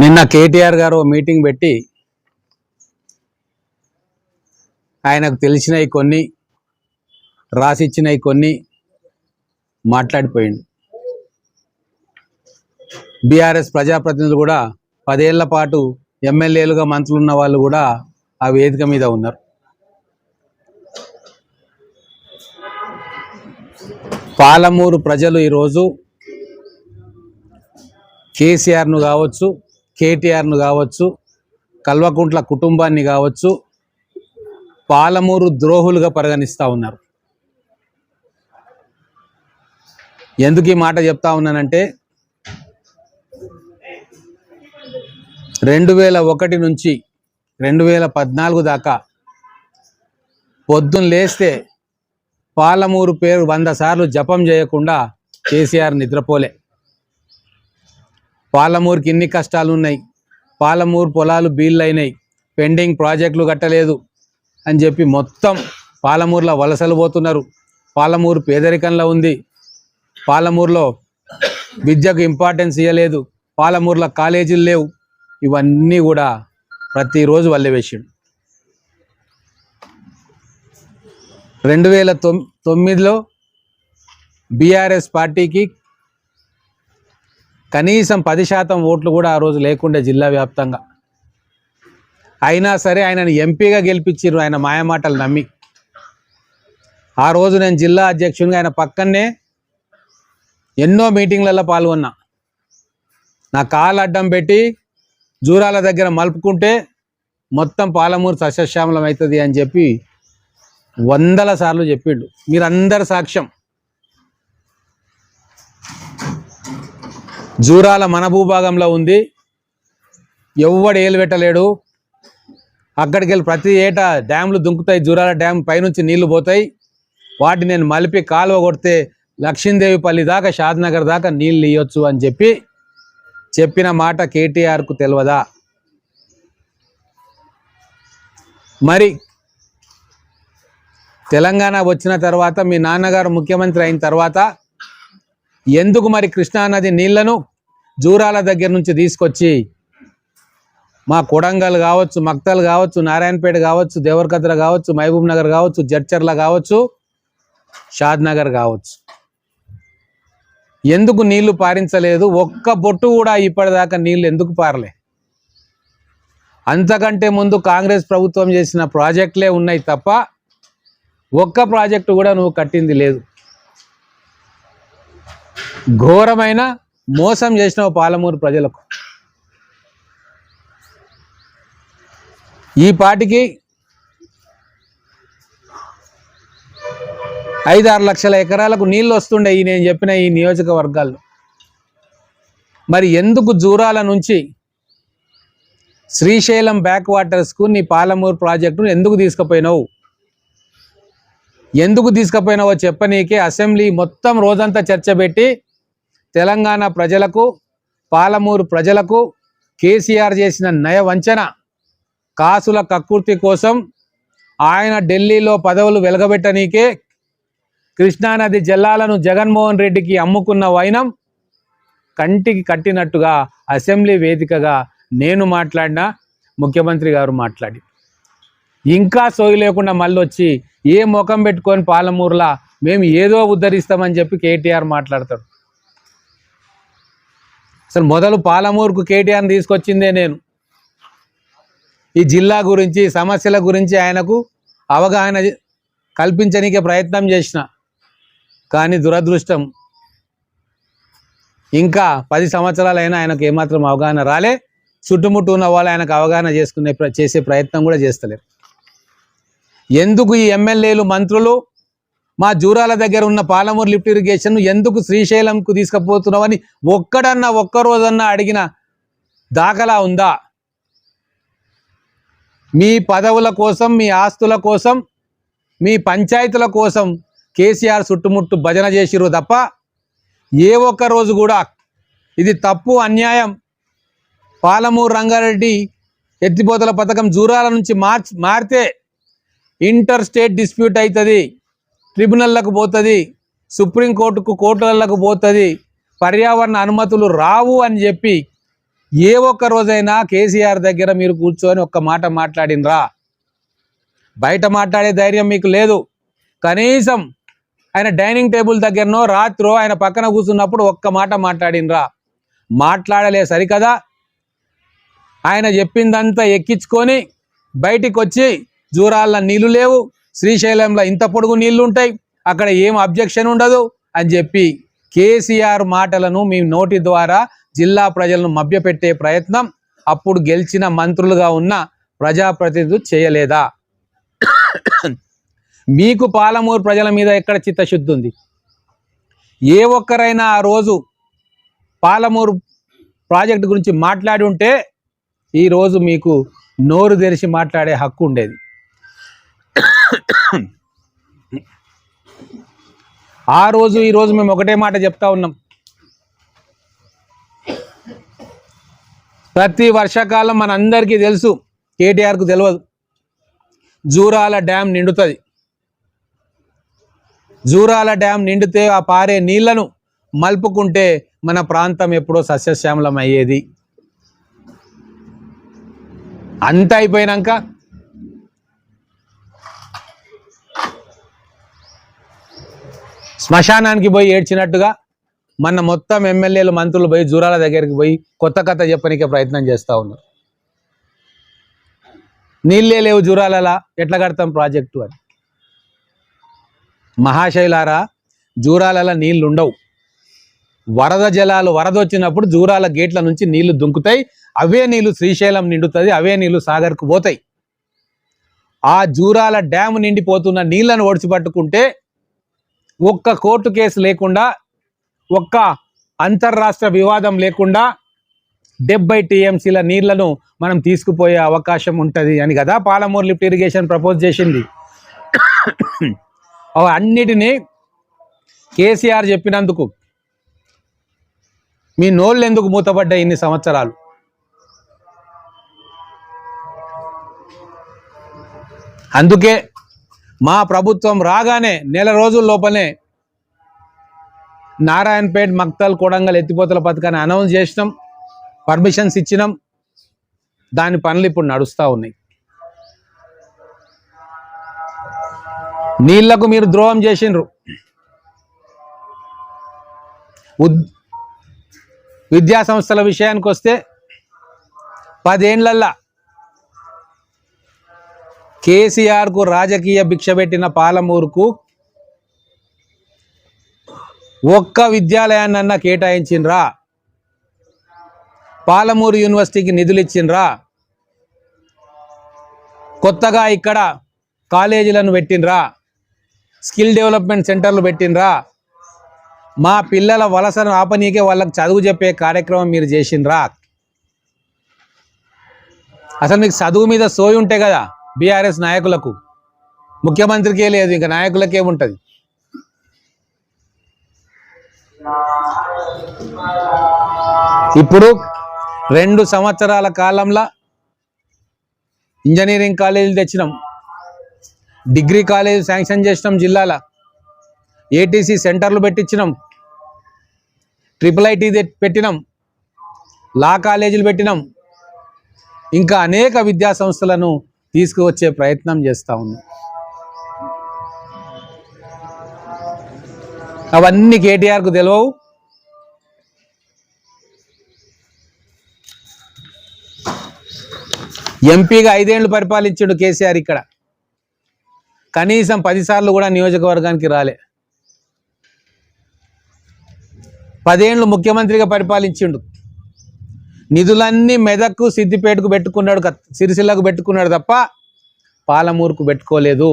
నిన్న కేటీఆర్ గారు మీటింగ్ పెట్టి ఆయనకు తెలిసినవి కొన్ని రాసిచ్చినవి కొన్ని మాట్లాడిపోయింది బీఆర్ఎస్ ప్రజాప్రతినిధులు కూడా పదేళ్ళ పాటు ఎమ్మెల్యేలుగా మంత్రులు ఉన్న వాళ్ళు కూడా ఆ వేదిక మీద ఉన్నారు. పాలమూరు ప్రజలు ఈరోజు కేసీఆర్ను కావచ్చు కేటీఆర్ను కావచ్చు కల్వకుంట్ల కుటుంబాన్ని కావచ్చు పాలమూరు ద్రోహులుగా పరిగణిస్తూ ఉన్నారు. ఎందుకు ఈ మాట చెప్తా ఉన్నానంటే రెండు వేల ఒకటి నుంచి రెండు వేల పద్నాలుగు దాకా పొద్దున్న లేస్తే పాలమూరు పేరు వంద సార్లు జపం చేయకుండా కేసీఆర్ నిద్రపోలే. పాలమూరుకి ఇన్ని కష్టాలు ఉన్నాయి పాలమూరు పొలాలు బీళ్ళు అయినాయి పెండింగ్ ప్రాజెక్టులు కట్టలేదు అని చెప్పి మొత్తం పాలమూరులో వలసలు పోతున్నారు. పాలమూరు పేదరికంలో ఉంది. పాలమూరులో విద్యకు ఇంపార్టెన్స్ ఇవ్వలేదు పాలమూరులో కాలేజీలు లేవు. ఇవన్నీ కూడా ప్రతిరోజు వల్లెవేసిండు రెండు వేల తొమ్మిదిలో బీఆర్ఎస్ పార్టీకి కనీసం పది శాతం ఓట్లు కూడా ఆ రోజు లేకుండే జిల్లా వ్యాప్తంగా. అయినా సరే ఆయనను ఎంపీగా గెలిపించారు ఆయన మాయమాటలు నమ్మి. ఆ రోజు నేను జిల్లా అధ్యక్షునిగా ఆయన పక్కనే ఎన్నో మీటింగ్లలో పాల్గొన్నా. నా కాలు అడ్డం పెట్టి జూరాల దగ్గర మలుపుకుంటే మొత్తం పాలమూరు సస్యశ్యామలం అవుతుంది అని చెప్పి వందల సార్లు చెప్పిండు మీరందరు సాక్ష్యం. జూరాల మన భూభాగంలో ఉంది. ఎవ్వడు ఏలు పెట్టలేడు. అక్కడికి వెళ్ళి ప్రతి ఏటా డ్యామ్లు దుంకుతాయి. జూరాల డ్యామ్ పైనుంచి నీళ్ళు పోతాయి. వాటిని నేను మలిపి కాలువ కొడితే లక్ష్మీదేవిపల్లి దాకా షాద్నగర్ దాకా నీళ్ళు ఇవ్వచ్చు అని చెప్పి చెప్పిన మాట కేటీఆర్కు తెలియదా మరి తెలంగాణ వచ్చిన తర్వాత మీ నాన్నగారు ముఖ్యమంత్రి అయిన తర్వాత ఎందుకు మరి కృష్ణానది నీళ్ళను జూరాల దగ్గర నుంచి తీసుకొచ్చి మా కొడంగల్ కావచ్చు మక్తల్ కావచ్చు నారాయణపేట కావచ్చు దేవరకద్ర కావచ్చు మహబూబ్ నగర్ కావచ్చు జడ్చర్ల కావచ్చు షాద్ నగర్ కావచ్చు. ఎందుకు నీళ్ళు పారించలేదు? ఒక్క బొట్టు కూడా ఇప్పటిదాకా నీళ్ళు ఎందుకు పారలే? అంతకంటే ముందు కాంగ్రెస్ ప్రభుత్వం చేసిన ప్రాజెక్టులే ఉన్నాయి తప్ప ఒక్క ప్రాజెక్టు కూడా నువ్వు కట్టింది లేదు. ఘోరమైన మోసం చేసిన పాలమూరు ప్రజలకు. ఈ పాటికి ఐదు ఆరు లక్షల ఎకరాలకు నీళ్ళు వస్తుండే ఈ నేను చెప్పిన ఈ నియోజకవర్గాల్లో. మరి ఎందుకు జూరాల నుంచి శ్రీశైలం బ్యాక్ వాటర్స్కు నీ పాలమూరు ప్రాజెక్టును ఎందుకు తీసుకుపోయినావు? ఎందుకు తీసుకుపోయినావో చెప్పనీకే అసెంబ్లీ మొత్తం రోజంతా చర్చ పెట్టి తెలంగాణ ప్రజలకు పాలమూరు ప్రజలకు కేసీఆర్ చేసిన నయ వంచన కాసుల కక్కుర్తి కోసం ఆయన ఢిల్లీలో పదవులు వెలగబెట్టనీకే కృష్ణానది జల్లాలను జగన్మోహన్ రెడ్డికి అమ్ముకున్న వైనం కంటికి కట్టినట్టుగా అసెంబ్లీ వేదికగా నేను మాట్లాడినా ముఖ్యమంత్రి గారు మాట్లాడి. ఇంకా సోయి లేకుండా మళ్ళీ వచ్చి ఏ ముఖం పెట్టుకొని పాలమూరులా మేము ఏదో ఉద్ధరిస్తామని చెప్పి కేటీఆర్ మాట్లాడతాడు. అసలు మొదలు పాలమూరుకు కేటీఆర్ని తీసుకొచ్చిందే నేను. ఈ జిల్లా గురించి సమస్యల గురించి ఆయనకు అవగాహన కల్పించనీకే ప్రయత్నం చేసిన. కానీ దురదృష్టం ఇంకా పది సంవత్సరాలైనా ఆయనకు ఏమాత్రం అవగాహన రాలే. చుట్టుముట్టు ఉన్న వాళ్ళు ఆయనకు అవగాహన చేసుకునే చేసే ప్రయత్నం కూడా చేస్తలేరు. ఎందుకు ఈ ఎమ్మెల్యేలు మంత్రులు మా జూరాల దగ్గర ఉన్న పాలమూరు లిఫ్ట్ ఇరిగేషన్ ఎందుకు శ్రీశైలంకు తీసుకుపోతున్నావని ఒక్కడన్నా ఒక్కరోజన్నా అడిగిన దాఖలా ఉందా? మీ పదవుల కోసం మీ ఆస్తుల కోసం మీ పంచాయతీల కోసం కేసీఆర్ చుట్టుముట్టు భజన చేసిరు తప్ప ఏ ఒక్క రోజు కూడా ఇది తప్పు అన్యాయం. పాలమూరు రంగారెడ్డి ఎత్తిపోతల పథకం జూరాల నుంచి మార్చి మారితే ఇంటర్ స్టేట్ డిస్ప్యూట్ అవుతుంది. ట్రిబ్యునల్లకు పోతుంది సుప్రీంకోర్టుకు కోర్టులకు పోతుంది పర్యావరణ అనుమతులు రావు అని చెప్పి ఏ ఒక్క రోజైనా కేసీఆర్ దగ్గర మీరు కూర్చొని ఒక్క మాట మాట్లాడినరా? బయట మాట్లాడే ధైర్యం మీకు లేదు. కనీసం ఆయన డైనింగ్ టేబుల్ దగ్గరనో రాత్రో ఆయన పక్కన కూర్చున్నప్పుడు ఒక్క మాట మాట్లాడినరా? మాట్లాడలే సరికదా? ఆయన చెప్పిందంతా ఎక్కించుకొని బయటికి వచ్చి జూరాల నీళ్ళు లేవు. శ్రీశైలంలో ఇంత పొడుగు నీళ్ళు ఉంటాయి అక్కడ ఏం అబ్జెక్షన్ ఉండదు అని చెప్పి కేసీఆర్ మాటలను మీ నోటి ద్వారా జిల్లా ప్రజలను మభ్యపెట్టే ప్రయత్నం అప్పుడు గెలిచిన మంత్రులుగా ఉన్న ప్రజాప్రతినిధులు చేయలేదా? మీకు పాలమూరు ప్రజల మీద ఎక్కడ చిత్తశుద్ధి ఉంది? ఏ ఒక్కరైనా ఆ రోజు పాలమూరు ప్రాజెక్టు గురించి మాట్లాడి ఉంటే ఈరోజు మీకు నోరు తెరిచి మాట్లాడే హక్కు ఉండేది. ఆ రోజు ఈ రోజు మేము ఒకటే మాట చెప్తా ఉన్నాం. ప్రతి వర్షాకాలం మనందరికీ తెలుసు కేటీఆర్కు తెలియదు జూరాల డ్యామ్ నిండుతుంది. జూరాల డ్యామ్ నిండితే ఆ పారే నీళ్ళను మలుపుకుంటే మన ప్రాంతం ఎప్పుడో సస్యశ్యామలం అయ్యేది. అంత అయిపోయినాక శ్మశానానికి పోయి ఏడ్చినట్టుగా మన మొత్తం ఎమ్మెల్యేలు మంత్రులు పోయి జూరాల దగ్గరికి పోయి కొత్త కథ చెప్పనికే ప్రయత్నం చేస్తూ ఉన్నారు. నీళ్ళే లేవు జూరాలలా ఎట్లా కడతాం ప్రాజెక్టు అని. మహాశైలారా జూరాలలా నీళ్ళు ఉండవు వరద జలాలు వరద వచ్చినప్పుడు జూరాల గేట్ల నుంచి నీళ్ళు దుంకుతాయి అవే నీళ్ళు శ్రీశైలం నిండుతుంది అవే నీళ్ళు సాగర్కు పోతాయి. ఆ జూరాల డ్యామ్ నిండిపోతున్న నీళ్ళను ఒడిచిపట్టుకుంటే ఒక్క కోర్టు కేసు లేకుండా ఒక్క అంతర్రాష్ట్ర వివాదం లేకుండా డెబ్బై టీఎంసీల నీళ్ళను మనం తీసుకుపోయే అవకాశం ఉంటుంది అని కదా పాలమూరు లిఫ్ట్ ఇరిగేషన్ ప్రపోజ్ చేసింది. అన్నిటినీ కేసీఆర్ చెప్పినందుకు మీ నోళ్ళు ఎందుకు మూతపడ్డాయి ఇన్ని సంవత్సరాలు? అందుకే మా ప్రభుత్వం రాగానే నెల రోజుల లోపలే నారాయణపేట్ మక్తల్ కొడంగల్ ఎత్తిపోతల పథకాన్ని అనౌన్స్ చేసినాం. పర్మిషన్స్ ఇచ్చినాం. దాని పనులు ఇప్పుడు నడుస్తూ ఉన్నాయి. నీళ్ళకు మీరు ద్రోహం చేసిండ్రు. ఉద్ విద్యా సంస్థల విషయానికి వస్తే పదేండ్లల్లా కేసీఆర్కు రాజకీయ భిక్ష పెట్టిన పాలమూరుకు ఒక్క విద్యాలయాన్నన్నా కేటాయించిండ్రా? పాలమూరు యూనివర్సిటీకి నిధులు ఇచ్చిండ్రా కొత్తగా ఇక్కడ కాలేజీలను పెట్టిండ్రా? స్కిల్ డెవలప్మెంట్ సెంటర్లు పెట్టిండ్రా? మా పిల్లల వలసను ఆపనీకే వాళ్ళకి చదువు చెప్పే కార్యక్రమం మీరు చేసిండ్రా? అసలు మీకు చదువు మీద సోయి ఉంటే కదా? బీఆర్ఎస్ నాయకులకు ముఖ్యమంత్రికే లేదు ఇంకా నాయకులకే ఉంటుంది. ఇప్పుడు రెండు సంవత్సరాల కాలంలో ఇంజనీరింగ్ కాలేజీలు తెచ్చినాం. డిగ్రీ కాలేజ్ శాంక్షన్ చేసినాం జిల్లాల. ఏటీసీ సెంటర్లు పెట్టించినాం ట్రిపుల్ ఐటీ పెట్టినాం. లా కాలేజీలు పెట్టినాం. ఇంకా అనేక విద్యా సంస్థలను తీసుకువచ్చే ప్రయత్నం చేస్తూ ఉన్నాం. అవన్నీ కేటీఆర్కు తెలియవు ఎంపీగా ఐదేళ్ళు పరిపాలించాడు కేసీఆర్ ఇక్కడ. కనీసం పదిసార్లు కూడా నియోజకవర్గానికి రాలే. పదేళ్ళు ముఖ్యమంత్రిగా పరిపాలించిండు. నిధులన్నీ మెదక్కు సిద్దిపేటకు పెట్టుకున్నాడు సిరిసిల్లకు పెట్టుకున్నాడు తప్ప పాలమూరుకు పెట్టుకోలేదు.